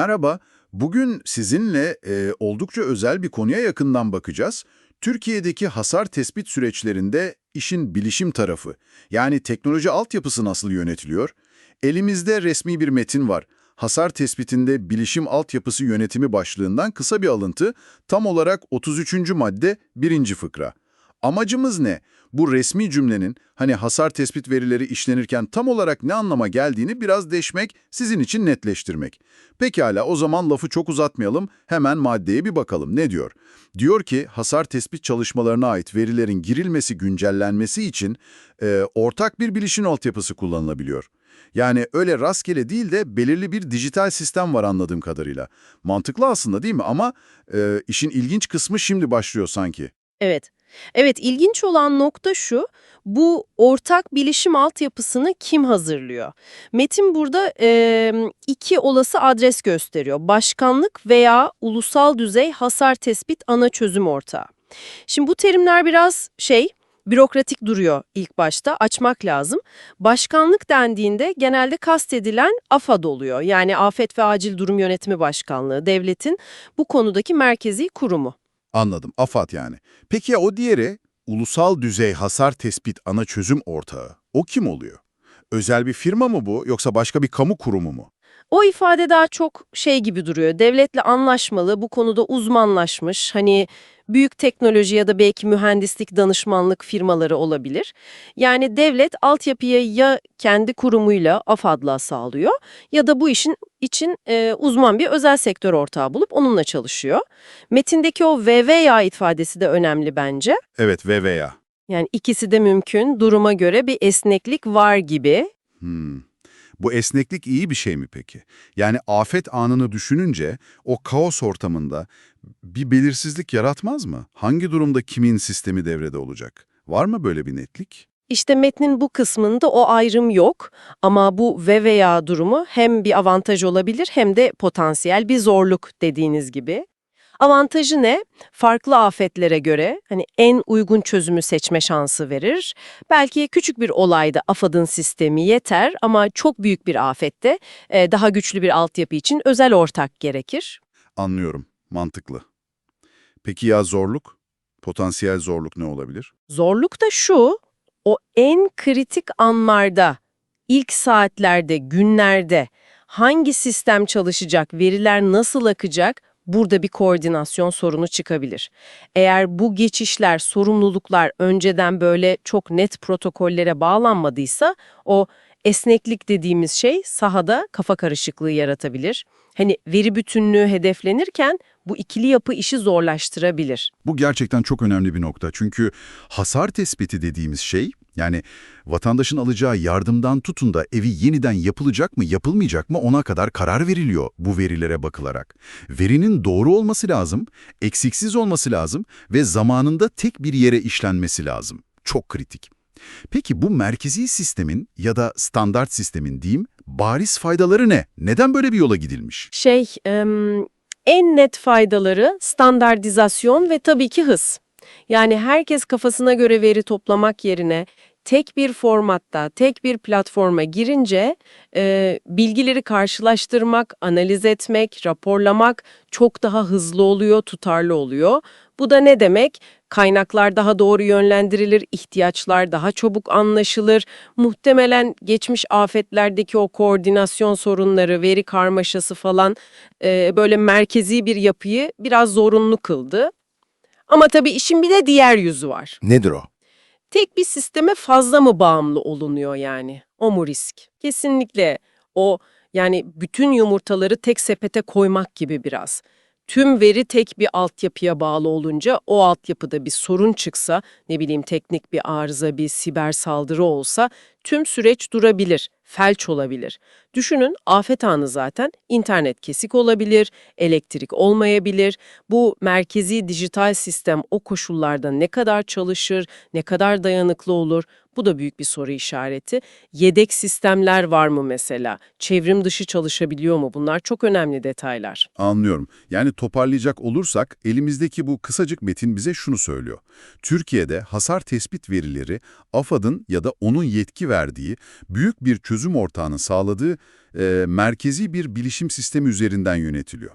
Merhaba, bugün sizinle e, oldukça özel bir konuya yakından bakacağız. Türkiye'deki hasar tespit süreçlerinde işin bilişim tarafı, yani teknoloji altyapısı nasıl yönetiliyor? Elimizde resmi bir metin var. Hasar tespitinde bilişim altyapısı yönetimi başlığından kısa bir alıntı, tam olarak 33. madde 1. fıkra. Amacımız ne? Bu resmi cümlenin hani hasar tespit verileri işlenirken tam olarak ne anlama geldiğini biraz deşmek, sizin için netleştirmek. Pekala o zaman lafı çok uzatmayalım, hemen maddeye bir bakalım. Ne diyor? Diyor ki hasar tespit çalışmalarına ait verilerin girilmesi, güncellenmesi için e, ortak bir bilişim altyapısı kullanılabiliyor. Yani öyle rastgele değil de belirli bir dijital sistem var anladığım kadarıyla. Mantıklı aslında değil mi? Ama e, işin ilginç kısmı şimdi başlıyor sanki. Evet. Evet, ilginç olan nokta şu, bu ortak bilişim altyapısını kim hazırlıyor? Metin burada e, iki olası adres gösteriyor. Başkanlık veya ulusal düzey hasar tespit ana çözüm ortağı. Şimdi bu terimler biraz şey, bürokratik duruyor ilk başta, açmak lazım. Başkanlık dendiğinde genelde kastedilen AFAD oluyor. Yani Afet ve Acil Durum Yönetimi Başkanlığı, devletin bu konudaki merkezi kurumu. Anladım, AFAD yani. Peki ya o diğeri, ulusal düzey hasar tespit ana çözüm ortağı, o kim oluyor? Özel bir firma mı bu yoksa başka bir kamu kurumu mu? O ifade daha çok şey gibi duruyor. Devletle anlaşmalı, bu konuda uzmanlaşmış, hani büyük teknoloji ya da belki mühendislik danışmanlık firmaları olabilir. Yani devlet altyapıyı ya kendi kurumuyla AFAD'la sağlıyor ya da bu işin için e, uzman bir özel sektör ortağı bulup onunla çalışıyor. Metindeki o VVA ifadesi de önemli bence. Evet, VVA. Yani ikisi de mümkün, duruma göre bir esneklik var gibi. Hmm. Bu esneklik iyi bir şey mi peki? Yani afet anını düşününce o kaos ortamında bir belirsizlik yaratmaz mı? Hangi durumda kimin sistemi devrede olacak? Var mı böyle bir netlik? İşte metnin bu kısmında o ayrım yok ama bu ve veya durumu hem bir avantaj olabilir hem de potansiyel bir zorluk dediğiniz gibi. Avantajı ne? Farklı afetlere göre hani en uygun çözümü seçme şansı verir. Belki küçük bir olayda AFAD'ın sistemi yeter ama çok büyük bir afette e, daha güçlü bir altyapı için özel ortak gerekir. Anlıyorum, mantıklı. Peki ya zorluk? Potansiyel zorluk ne olabilir? Zorluk da şu, o en kritik anlarda, ilk saatlerde, günlerde hangi sistem çalışacak, veriler nasıl akacak, burada bir koordinasyon sorunu çıkabilir. Eğer bu geçişler, sorumluluklar önceden böyle çok net protokollere bağlanmadıysa, o esneklik dediğimiz şey sahada kafa karışıklığı yaratabilir. Hani veri bütünlüğü hedeflenirken bu ikili yapı işi zorlaştırabilir. Bu gerçekten çok önemli bir nokta. Çünkü hasar tespiti dediğimiz şey, yani vatandaşın alacağı yardımdan tutun da evi yeniden yapılacak mı, yapılmayacak mı ona kadar karar veriliyor bu verilere bakılarak. Verinin doğru olması lazım, eksiksiz olması lazım ve zamanında tek bir yere işlenmesi lazım. Çok kritik. Peki bu merkezi sistemin ya da standart sistemin diyeyim, bariz faydaları ne? Neden böyle bir yola gidilmiş? Şey, em, en net faydaları standartizasyon ve tabii ki hız. Yani herkes kafasına göre veri toplamak yerine tek bir formatta, tek bir platforma girince e, bilgileri karşılaştırmak, analiz etmek, raporlamak çok daha hızlı oluyor, tutarlı oluyor. Bu da ne demek? Kaynaklar daha doğru yönlendirilir, ihtiyaçlar daha çabuk anlaşılır. Muhtemelen geçmiş afetlerdeki o koordinasyon sorunları, veri karmaşası falan e, böyle merkezi bir yapıyı biraz zorunlu kıldı. Ama tabii işin bir de diğer yüzü var. Nedir o? Tek bir sisteme fazla mı bağımlı olunuyor yani? O mu risk? Kesinlikle o yani bütün yumurtaları tek sepete koymak gibi biraz. Tüm veri tek bir altyapıya bağlı olunca o altyapıda bir sorun çıksa, ne bileyim teknik bir arıza, bir siber saldırı olsa tüm süreç durabilir, felç olabilir. Düşünün afet anı zaten internet kesik olabilir, elektrik olmayabilir. Bu merkezi dijital sistem o koşullarda ne kadar çalışır, ne kadar dayanıklı olur? Bu da büyük bir soru işareti. Yedek sistemler var mı mesela? Çevrim dışı çalışabiliyor mu? Bunlar çok önemli detaylar. Anlıyorum. Yani toparlayacak olursak elimizdeki bu kısacık metin bize şunu söylüyor. Türkiye'de hasar tespit verileri AFAD'ın ya da onun yetki verdiği, büyük bir çözüm ortağının sağladığı e, merkezi bir bilişim sistemi üzerinden yönetiliyor.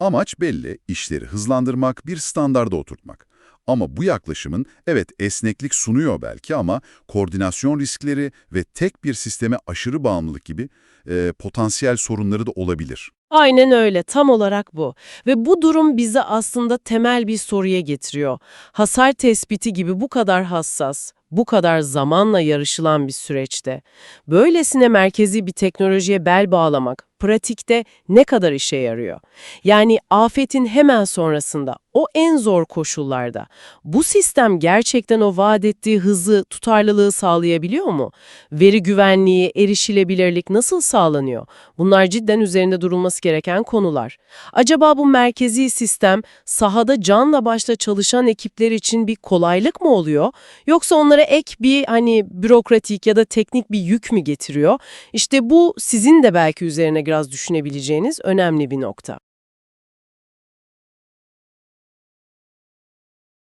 Amaç belli, işleri hızlandırmak, bir standarda oturtmak. Ama bu yaklaşımın evet esneklik sunuyor belki ama koordinasyon riskleri ve tek bir sisteme aşırı bağımlılık gibi e, potansiyel sorunları da olabilir. Aynen öyle, tam olarak bu. Ve bu durum bizi aslında temel bir soruya getiriyor. Hasar tespiti gibi bu kadar hassas, bu kadar zamanla yarışılan bir süreçte, böylesine merkezi bir teknolojiye bel bağlamak, pratikte ne kadar işe yarıyor? Yani afetin hemen sonrasında, o en zor koşullarda, bu sistem gerçekten o vaat ettiği hızı, tutarlılığı sağlayabiliyor mu? Veri güvenliği, erişilebilirlik nasıl sağlanıyor? Bunlar cidden üzerinde durulması gereken konular. Acaba bu merkezi sistem sahada canla başla çalışan ekipler için bir kolaylık mı oluyor? Yoksa onlara ek bir hani bürokratik ya da teknik bir yük mü getiriyor? İşte bu sizin de belki üzerine biraz düşünebileceğiniz önemli bir nokta.